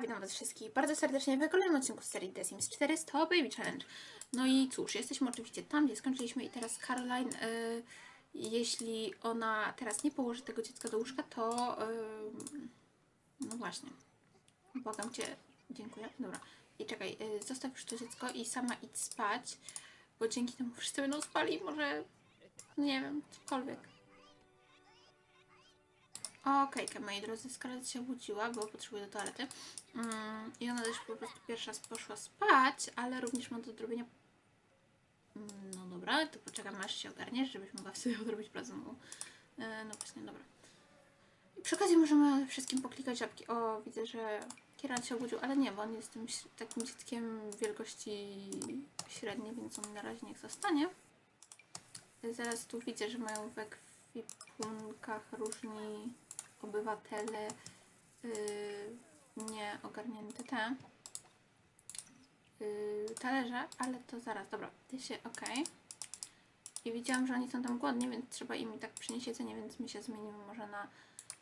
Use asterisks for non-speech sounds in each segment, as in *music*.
Witam Was wszystkich bardzo serdecznie w kolejnym odcinku z serii The Sims 4 to Baby Challenge. No i cóż, jesteśmy oczywiście tam, gdzie skończyliśmy i teraz Caroline, y, jeśli ona teraz nie położy tego dziecka do łóżka, to y, no właśnie, błagam Cię, dziękuję, dobra. I czekaj, y, zostaw już to dziecko i sama idź spać, bo dzięki temu wszyscy będą spali, może, nie wiem, cokolwiek. Okej, okay, moi drodzy, Scarlett się obudziła, bo potrzebuje do toalety. Mm, I ona też po prostu pierwsza poszła spać, ale również ma do zrobienia... Mm, No dobra, to poczekam aż się ogarniesz, żebyś mogła *laughs* sobie odrobić pracę. E, no właśnie, dobra. I przy okazji możemy wszystkim poklikać żabki. O, widzę, że Kieran się obudził, ale nie, bo on jest tym takim dzieckiem wielkości średniej, więc on na razie niech zostanie. Zaraz tu widzę, że mają w ekwipunkach różni obywatele yy, nie ogarnięte te yy, talerze, ale to zaraz, dobra, ty się, okej. I widziałam, że oni są tam głodni, więc trzeba im i tak przynieść jedzenie, więc my się zmienimy może na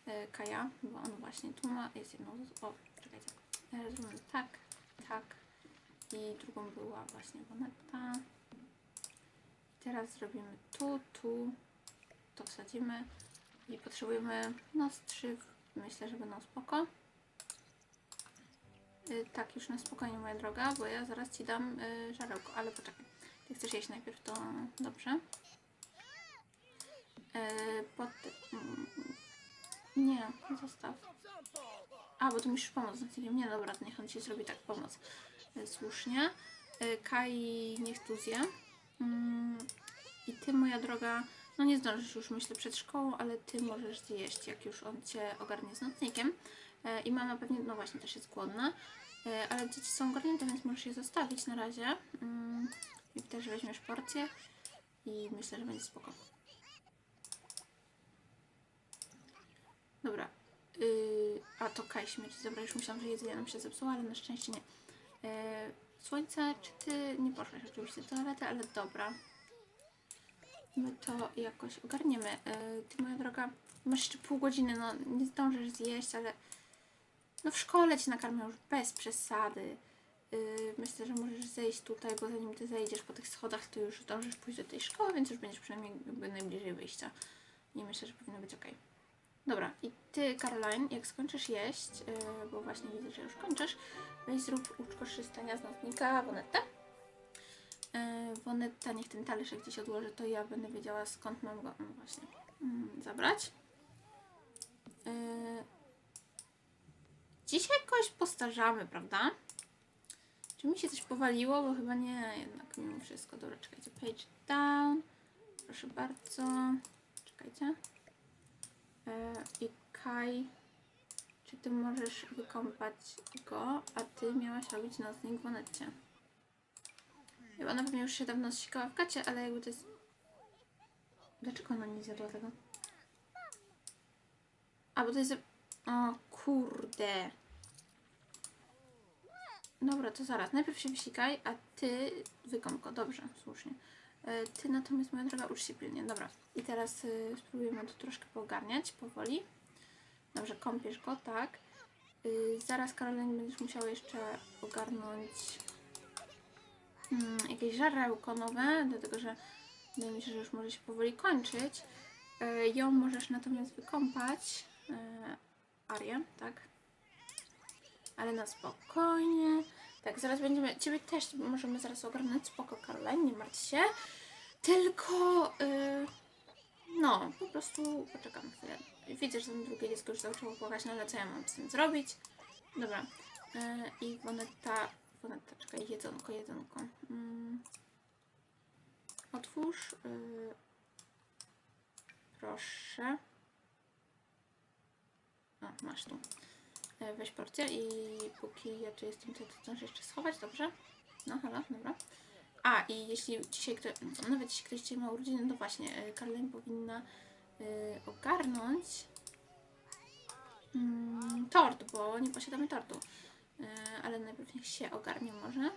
yy, Kaja, bo on właśnie tu ma, jest jedną, z- o, czekajcie, zróbmy tak, tak i drugą była właśnie Bonetta. I teraz zrobimy tu, tu, to wsadzimy i potrzebujemy z trzy, myślę, że będą spoko. Y, tak, już na spokojnie moja droga, bo ja zaraz Ci dam y, żarełko, ale poczekaj. Ty chcesz jeść najpierw, to dobrze. Y, pot... mm, Nie, zostaw. A, bo ty musisz pomóc z Natilią. Nie, dobra, niech on Ci zrobi tak pomoc. Y, słusznie. Y, Kai niech tu zje. Mm, I Ty, moja droga, no nie zdążysz już myślę przed szkołą, ale ty możesz zjeść, jak już on cię ogarnie z nocnikiem. E, I mama pewnie, no właśnie, też jest głodna. E, ale dzieci są ogarnięte, więc możesz je zostawić na razie. Mm, I też weźmiesz porcję i myślę, że będzie spoko. Dobra. Yy, a to Kaj śmierci. Dobra, już myślałam, że jedzenie nam się zepsuło, ale na szczęście nie. E, słońce, czy ty nie poszłaś oczywiście do toalety, ale dobra. My to jakoś ogarniemy. Yy, ty, moja droga, masz jeszcze pół godziny, no nie zdążysz zjeść, ale no w szkole cię nakarmią już bez przesady. Yy, myślę, że możesz zejść tutaj, bo zanim ty zejdziesz po tych schodach, to już zdążysz pójść do tej szkoły, więc już będziesz przynajmniej najbliżej wyjścia. I myślę, że powinno być ok. Dobra, i ty, Caroline, jak skończysz jeść, yy, bo właśnie widzę, że już kończysz, weź zrób łóżko szystania z nocnika Wonetta. Wonetta niech ten talerz gdzieś odłoży, to ja będę wiedziała skąd mam go no właśnie mm, zabrać. Yy, dzisiaj jakoś postarzamy, prawda? Czy mi się coś powaliło? Bo chyba nie, jednak mimo wszystko. Dobra, czekajcie. Page down. Proszę bardzo. Czekajcie. Yy, I Kai, czy ty możesz wykąpać go, a ty miałaś robić nocnik w Wonetcie? Chyba ona pewnie już się dawno zsikała w gacie, ale jakby to jest... Dlaczego ona nie zjadła tego? A, bo to jest... O, kurde. Dobra, to zaraz. Najpierw się wysikaj, a ty wykąp go. Dobrze, słusznie. E, Ty natomiast, moja droga, ucz się pilnie. Dobra. I teraz y, spróbujemy to troszkę poogarniać, powoli. Dobrze, kąpiesz go, tak. Y, zaraz, Karolina, będziesz musiała jeszcze ogarnąć mm, jakieś żarełko nowe, dlatego że wydaje mi się, że już może się powoli kończyć. E, ją możesz natomiast wykąpać. E, Arię, tak? Ale na spokojnie. Tak, zaraz będziemy. Ciebie też możemy zaraz ogarnąć. Spoko, Caroline, nie martw się. Tylko. y, no, po prostu poczekam chwilę. Widzę, że tam drugie dziecko już zaczęło płakać, no ale co ja mam z tym zrobić? Dobra. I Wonetta. Wonetta, czekaj, jedzonko, jedzonko. Mm. Otwórz. y, proszę. O, masz tu. E, Weź porcję i póki ja tu jestem, to zdążysz jeszcze schować, dobrze? No, halo, dobra. A, i jeśli dzisiaj ktoś, nawet jeśli ktoś dzisiaj ma urodziny, no właśnie, e, Caroline powinna e, ogarnąć mm, tort, bo nie posiadamy tortu. E, ale najpierw niech się ogarnie może.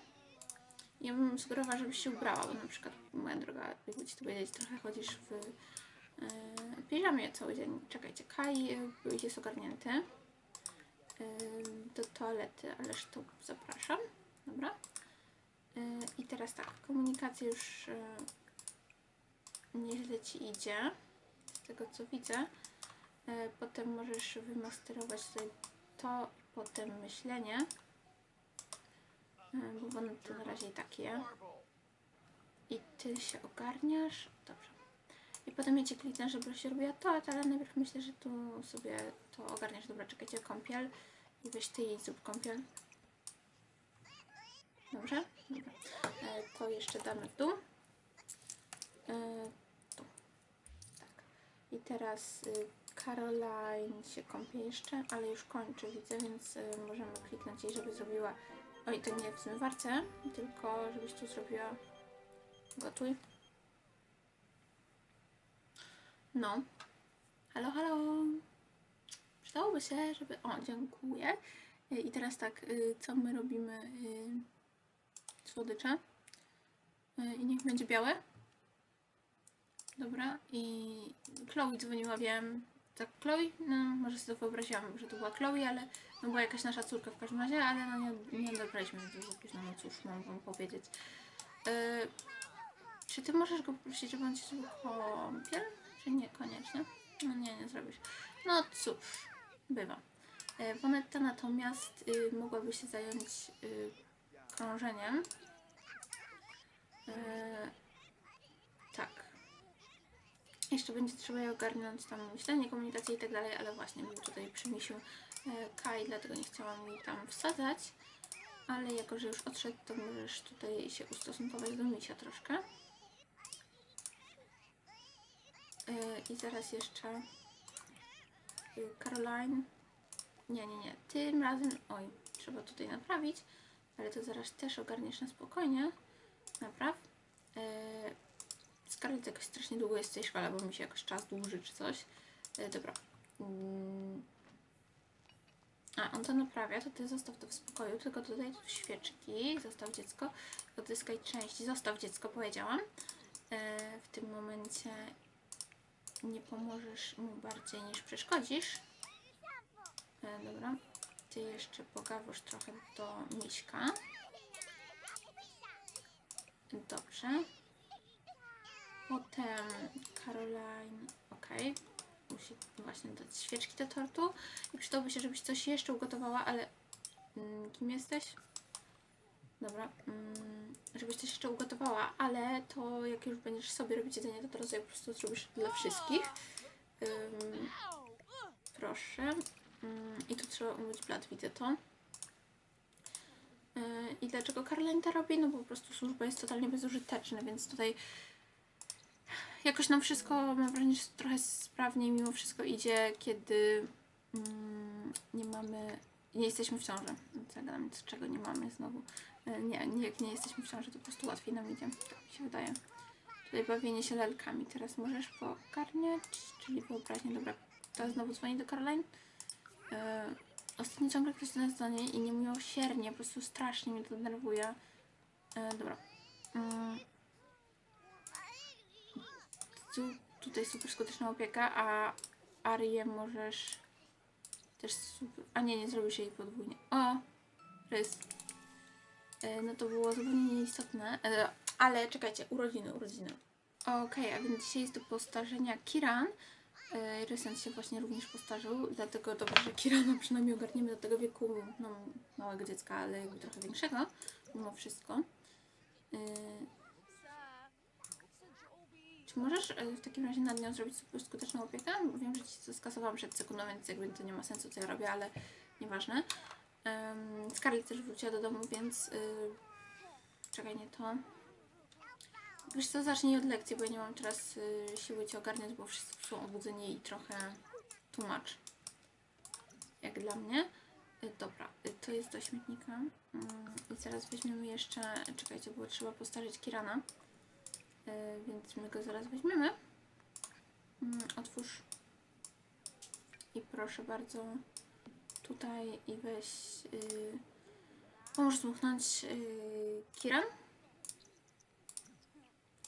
Ja bym sugerowała, żebyś się ubrała, bo na przykład, moja droga, jakby ci to powiedzieć, trochę chodzisz w e, piżamie cały dzień. Czekajcie, Kai e, jest ogarnięty. ym, do toalety, ależ to zapraszam. Dobra. Yy, I teraz tak, komunikacja już yy, nieźle ci idzie, z tego co widzę. Yy, Potem możesz wymasterować tutaj to potem myślenie. Yy, Bo ono to na razie i tak je. I ty się ogarniasz. Dobrze. I potem ja cię kliknę, żeby się robiła to, ale najpierw myślę, że tu sobie to ogarniasz. Dobra, czekajcie, kąpiel. I weź ty jej zrób kąpiel. Dobrze? Dobra. E, to jeszcze damy dół. E, tu. Tak. I teraz y, Caroline się kąpie jeszcze, ale już kończy, widzę, więc y, możemy kliknąć jej, żeby zrobiła... Oj, to nie w zmywarce, tylko żebyś tu zrobiła... Gotuj. No. Halo, halo. Przydałoby się, żeby... O, dziękuję. Y, I teraz tak, y, co my robimy? Słodycze. I niech będzie białe. Dobra. I Chloe dzwoniła, wiem. Tak, Chloe? No, może sobie to wyobraziłam, że to była Chloe, ale no była jakaś nasza córka w każdym razie, ale no nie, nie odebraliśmy dużo późno, no cóż, mam wam powiedzieć. Y, czy ty możesz go poprosić, żeby on ci zrobił kąpiel? Czy niekoniecznie? No nie, nie zrobisz. No cóż, bywa. E, Vonetta natomiast y, mogłaby się zająć y, krążeniem. E, tak. Jeszcze będzie trzeba je ogarnąć tam myślenie, komunikację i tak dalej, ale właśnie był tutaj przy misiu e, Kai, dlatego nie chciałam jej tam wsadzać. Ale jako, że już odszedł, to możesz tutaj się ustosunkować do misia troszkę. E, I zaraz jeszcze y, Caroline. Nie, nie, nie. Tym razem. Oj, trzeba tutaj naprawić, ale to zaraz też ogarniesz na spokojnie. Napraw. Scarlett jakoś strasznie długo jest w tej szkole, bo mi się jakoś czas dłuży czy coś. E, dobra. Mm. A, on to naprawia, to ty zostaw to w spokoju, tylko dodaj tu świeczki, zostaw dziecko, odzyskaj części, zostaw dziecko, powiedziałam. E, w tym momencie nie pomożesz mu bardziej niż przeszkodzisz. E, dobra. Ty jeszcze pogawasz trochę do miśka. Dobrze. Potem Caroline. Ok. Musi właśnie dać świeczki do tortu. I przydałoby się, żebyś coś jeszcze ugotowała, ale mm, kim jesteś? Dobra. Mm, żebyś coś jeszcze ugotowała, ale to jak już będziesz sobie robić jedzenie, to teraz je po prostu zrobisz dla wszystkich. Ym, proszę. Ym, I tu trzeba umyć blat, widzę to. Yy, I dlaczego Caroline to robi? No bo po prostu służba jest totalnie bezużyteczna, więc tutaj jakoś nam wszystko, mam wrażenie, że trochę sprawniej mimo wszystko idzie, kiedy mm, nie mamy, nie jesteśmy w ciąży. Co ja gadam, czego nie mamy znowu. E, Nie, nie, jak nie jesteśmy w ciąży, to po prostu łatwiej nam idzie. Tak mi się wydaje. Tutaj bawienie się lalkami. Teraz możesz pokarniać, czyli wyobraźnię. Dobra, to znowu dzwoni do Caroline. E, ostatnio ciągle ktoś do nas dzwoni i niemiłosiernie, po prostu strasznie mnie to denerwuje. E, dobra. Mm. Tu, tutaj super skuteczna opieka, a Arię możesz też super... A nie, nie zrobisz jej podwójnie. O! Rys. E, No to było zupełnie nieistotne. E, Ale czekajcie, urodziny, urodziny. Okej, a więc dzisiaj jest do postarzenia Kiran. E, się właśnie również postarzył, dlatego dobrze, że Kirana przynajmniej ogarniemy do tego wieku no, małego dziecka, ale jakby trochę większego, mimo wszystko. E, Czy możesz e, w takim razie nad nią zrobić skuteczną opiekę? Wiem, że ci to skasowałam przed sekundą, więc jakby to nie ma sensu, co ja robię, ale nieważne. Um, Scarlett też wróciła do domu, więc y, czekaj, nie to. Wiesz co, zacznij od lekcji, bo ja nie mam teraz y, siły Cię ogarniać, bo wszyscy są obudzeni i trochę tłumacz. Jak dla mnie. Y, dobra, y, to jest do śmietnika. Mm, I zaraz weźmiemy jeszcze, czekajcie, bo trzeba postarzyć Kirana. Y, więc my go zaraz weźmiemy. Mm, otwórz. I proszę bardzo tutaj i weź. Yy, pomóż zmuchnąć yy, Kiran.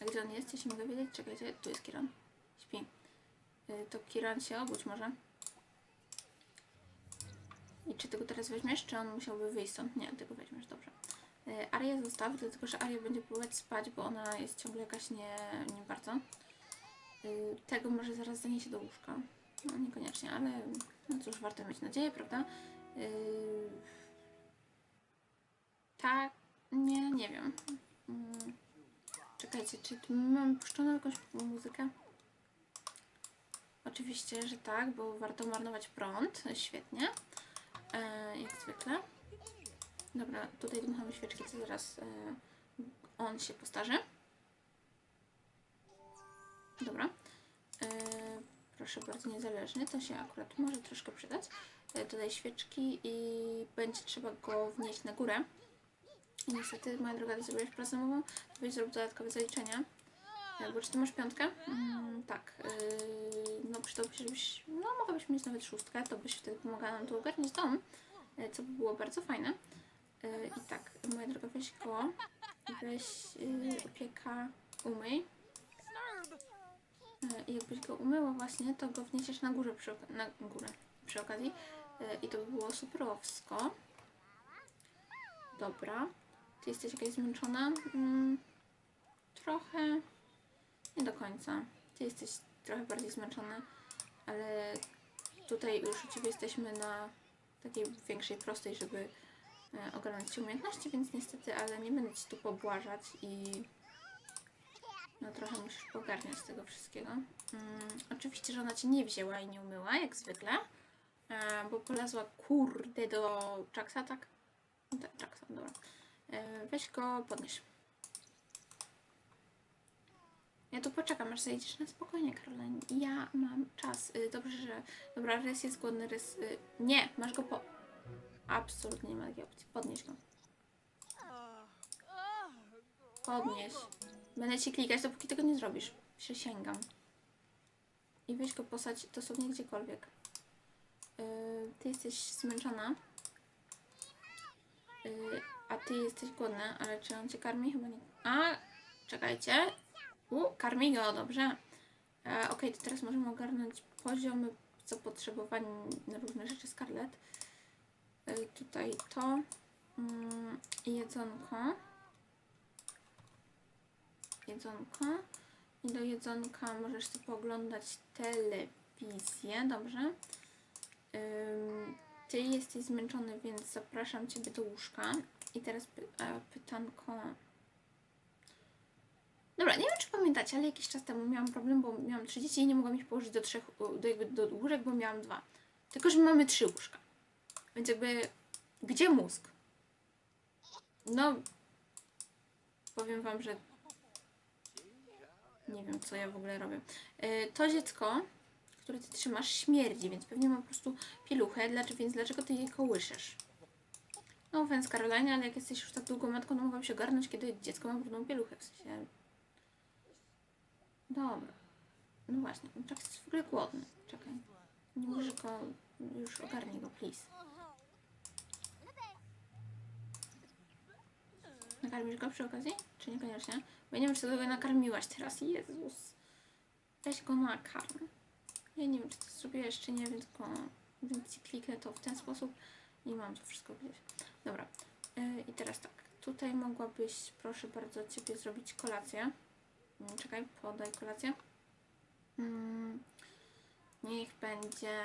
A gdzie on jest? Jeśli mogę wiedzieć, czekajcie, tu jest Kiran. Śpi. Yy, to Kiran się obudź może. I czy ty go teraz weźmiesz, czy on musiałby wyjść stąd? Nie, ty go weźmiesz, dobrze. E, Arię zostaw, dlatego że Aria będzie próbować spać, bo ona jest ciągle jakaś nie, nie bardzo. E, Tego może zaraz zaniesie do łóżka. No niekoniecznie, ale no cóż, warto mieć nadzieję, prawda? E, Tak, nie, nie wiem. Mm, Czekajcie, czy mam puszczoną jakąś muzykę? Oczywiście, że tak, bo warto marnować prąd. Świetnie. Jak zwykle. Dobra, tutaj dmuchamy świeczki, to zaraz e, on się postarzy. Dobra. E, proszę bardzo, niezależny. To się akurat może troszkę przydać. E, dodaj świeczki i będzie trzeba go wnieść na górę. I niestety, moja droga, ty zrobiłaś pracę domową, żebyś zrobił dodatkowe zaliczenia. E, Bo czy ty masz piątkę? Mm, tak. Yy, no przydałby się, żebyś... No mogłabyś mieć nawet szóstkę, to byś wtedy pomagała nam tu ogarniać dom, e, co by było bardzo fajne. E, I tak, moja droga, weź go, weź yy, opieka, umyj. E, I jakbyś go umyła właśnie, to go wniesiesz na górę przy, na górę przy okazji. E, I to by było superowsko. Dobra. Ty jesteś jakaś zmęczona? Mm, trochę. Nie do końca. Ty jesteś trochę bardziej zmęczony, ale tutaj już u Ciebie jesteśmy na takiej większej, prostej, żeby ogarnąć Ci umiejętności, więc niestety, ale nie będę Ci tu pobłażać i no trochę musisz pogarniać tego wszystkiego. Mm, oczywiście, że ona Cię nie wzięła i nie umyła, jak zwykle, e, bo polazła kurde do Jacksa, tak? No Tak, Jacksa, dobra. E, weź go, podnieś. Ja tu poczekam, aż zejdziesz na spokojnie, Caroline. Ja mam czas. Y, dobrze, że... Dobra, rys jest głodny, rys... Y, nie, masz go po... Absolutnie nie ma takiej opcji. Podnieś go. Podnieś. Będę ci klikać, dopóki tego nie zrobisz. Przysięgam. I weź go posadź dosłownie gdziekolwiek. Y, ty jesteś zmęczona. Y, a ty jesteś głodna, ale czy on cię karmi? Chyba nie. A, czekajcie. U, karmi go, dobrze. E, Okej, to teraz możemy ogarnąć poziomy zapotrzebowań na różne rzeczy Scarlett. E, tutaj to. Mm, jedzonko. Jedzonko. I do jedzonka możesz sobie pooglądać telewizję, dobrze? Ty jesteś zmęczony, więc zapraszam Ciebie do łóżka. I teraz py e, pytanko. Dobra, nie wiem czy pamiętacie, ale jakiś czas temu miałam problem, bo miałam trzy dzieci i nie mogłam ich położyć do trzech, do, do łóżek, bo miałam dwa. Tylko, że mamy trzy łóżka. Więc jakby, gdzie mózg? No, powiem Wam, że nie wiem, co ja w ogóle robię. E, To dziecko, które Ty trzymasz, śmierdzi, więc pewnie ma po prostu pieluchę, dlaczego, więc dlaczego Ty jej kołyszesz? No, więc Caroline, ale jak jesteś już tak długo matką, to mogłam się ogarnąć, kiedy dziecko ma brudną pieluchę, w sensie... Dobra. No właśnie, tak jest w ogóle głodny. Czekaj. Nie możesz go... Już ogarnij go, please. Nakarmisz go przy okazji? Czy niekoniecznie? Bo ja nie wiem, czy ty go nakarmiłaś teraz. Jezus. Weź go nakarm. Ja nie wiem, czy to zrobiłaś, czy nie, więc go... Więc kliknę to w ten sposób i mam to wszystko gdzieś. Dobra. Yy, I teraz tak. Tutaj mogłabyś, proszę bardzo, Ciebie zrobić kolację. Mm, Czekaj, podaj kolację. Mm, niech będzie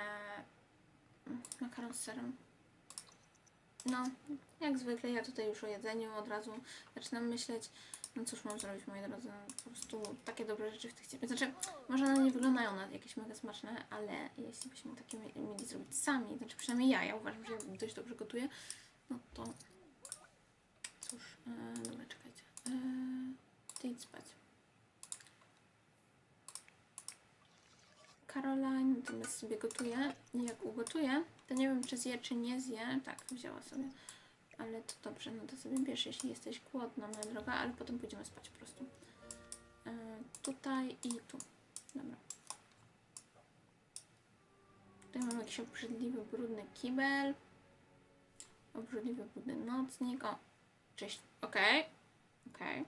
makaron z serem. No, jak zwykle ja tutaj już o jedzeniu od razu zaczynam myśleć, no cóż mam zrobić moi drodzy, no, po prostu takie dobre rzeczy w tych ciepłych. Znaczy, może one nie wyglądają na jakieś mega smaczne, ale jeśli byśmy takie mie- mieli zrobić sami, znaczy przynajmniej ja, ja uważam, że dość dobrze gotuję, no to cóż, e, dobra, czekajcie. E, ty idź spać. Caroline natomiast sobie gotuje i jak ugotuje, to nie wiem czy zje czy nie zje, tak wzięła sobie, ale to dobrze, no to sobie bierz, jeśli jesteś głodna moja droga, ale potem pójdziemy spać po prostu. E, tutaj i tu, dobra. Tutaj mam jakiś obrzydliwy, brudny kibel, obrzydliwy, brudny nocnik, o, cześć, okej, okej.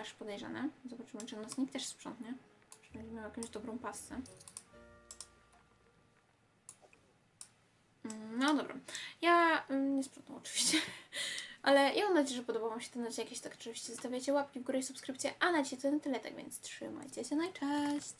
aż podejrzane. Zobaczymy, czy nocnik też sprzątnie. Czy będzie miał jakąś dobrą pasę. Mm, no dobra. Ja mm, nie sprzątam oczywiście. *laughs* Ale ja mam nadzieję, że podobał Wam się ten odcinek. Jeśli tak oczywiście zostawiacie łapki w górę i subskrypcję. A na dzisiaj to na tyle, tak więc trzymajcie się, no i cześć!